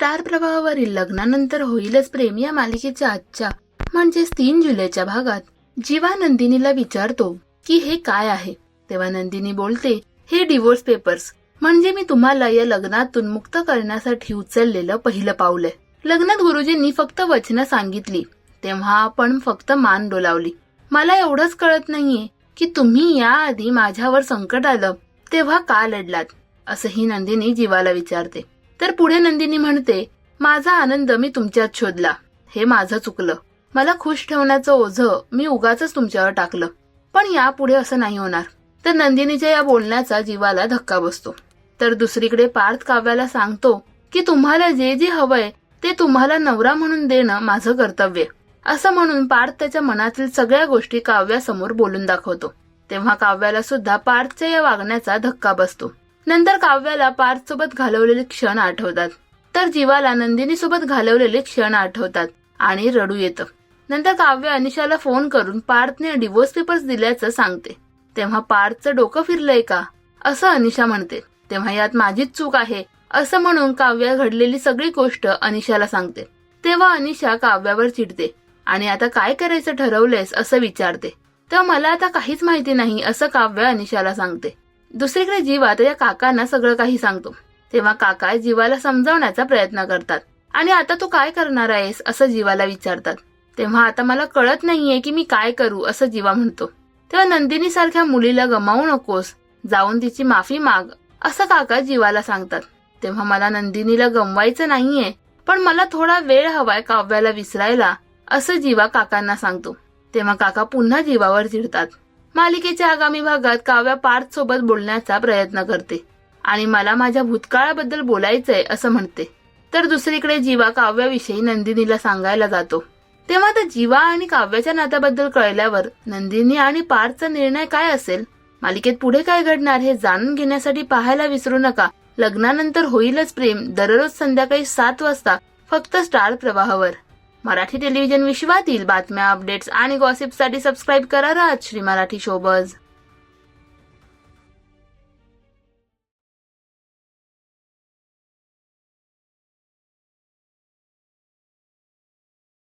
Star प्रवाहावरील लग्नानंतर होईलच प्रेम या मालिकेच्या आजच्या म्हणजेच तीन जुलैच्या भागात. जीवा नंदिनीला विचारतो की हे काय आहे? तेव्हा नंदिनी बोलते हे डिवोर्स पेपर्स म्हणजे मी तुम्हाला या लग्नातून मुक्त करण्यासाठी उचललेलं पहिलं पाऊल आहे. लग्नात गुरुजींनी फक्त वचनं सांगितली. तेव्हा आपण फक्त मान डोलावली. मला एवढंच कळत नाहीये की तुम्ही याआधी माझ्यावर संकट आलं तेव्हा का लढलात? असंही नंदिनी जीवाला विचारते. तर पुढे नंदिनी म्हणते माझा आनंद मी तुमच्यात शोधला. हे माझं चुकलं. मला खुश ठेवण्याचं ओझं मी उगाच तुमच्यावर टाकलं. पण यापुढे असं नाही होणार. तर नंदिनीच्या या बोलण्याचा जीवाला धक्का बसतो. तर दुसरीकडे पार्थ काव्याला सांगतो की तुम्हाला जे जे हवंय ते तुम्हाला नवरा म्हणून देणं माझं कर्तव्य. असं म्हणून पार्थ त्याच्या मनातील सगळ्या गोष्टी काव्यासमोर बोलून दाखवतो. तेव्हा काव्याला सुद्धा पार्थच्या या वागण्याचा धक्का बसतो. नंतर काव्याला पार्थ सोबत घालवलेले क्षण आठवतात. तर जीवाला नंदिनी सोबत घालवलेले क्षण आठवतात आणि रडू येतं. नंतर काव्य अनिशाला फोन करून पार्थने डिवोर्स पेपर्स दिल्याचं सांगते. तेव्हा पार्थचं डोकं फिरलंय का? असं अनिशा म्हणते. तेव्हा यात माझीच चूक आहे असं म्हणून काव्या घडलेली सगळी गोष्ट अनिशाला सांगते. तेव्हा अनिशा काव्यावर चिडते. आणि आता काय करायचं ठरवलंयस असं विचारते. तर मला आता काहीच माहिती नाही असं काव्य अनिशाला सांगते. दुसरीकडे जीवा त्याच्या काकांना सगळं काही सांगतो. तेव्हा काका जीवाला समजावण्याचा प्रयत्न करतात. आणि आता तू काय करणार आहेस असं जीवाला विचारतात. तेव्हा आता मला कळत नाहीये की मी काय करू असं जीवा म्हणतो. तेव्हा नंदिनी सारख्या मुलीला गमावू नकोस जाऊन तिची माफी माग असं काका जीवाला सांगतात. तेव्हा मला नंदिनीला गमवायचं नाहीये पण मला थोडा वेळ हवाय काव्याला विसरायला असं जीवा काकांना सांगतो. तेव्हा काका पुन्हा जीवावर चिडतात. मालिकेच्या आगामी भागात काव्या पार्थ सोबत बोलण्याचा प्रयत्न करते. आणि मला माझ्या भूतकाळाबद्दल बोलायचंय असं म्हणते. तर दुसरीकडे जीवा काव्याविषयी नंदिनीला सांगायला जातो. तेव्हा तर जीवा आणि काव्याच्या नात्याबद्दल कळल्यावर नंदिनी आणि पार्थचा निर्णय काय असेल? मालिकेत पुढे काय घडणार हे जाणून घेण्यासाठी पाहायला विसरू नका. लग्नानंतर होईलच प्रेम. दररोज संध्याकाळी सात वाजता फक्त स्टार प्रवाहावर. मराठी टेलिव्हिजन विश्वातील बातम्या अपडेट्स आणि गॉसिपसाठी सबस्क्राईब करा राज श्री मराठी शोबज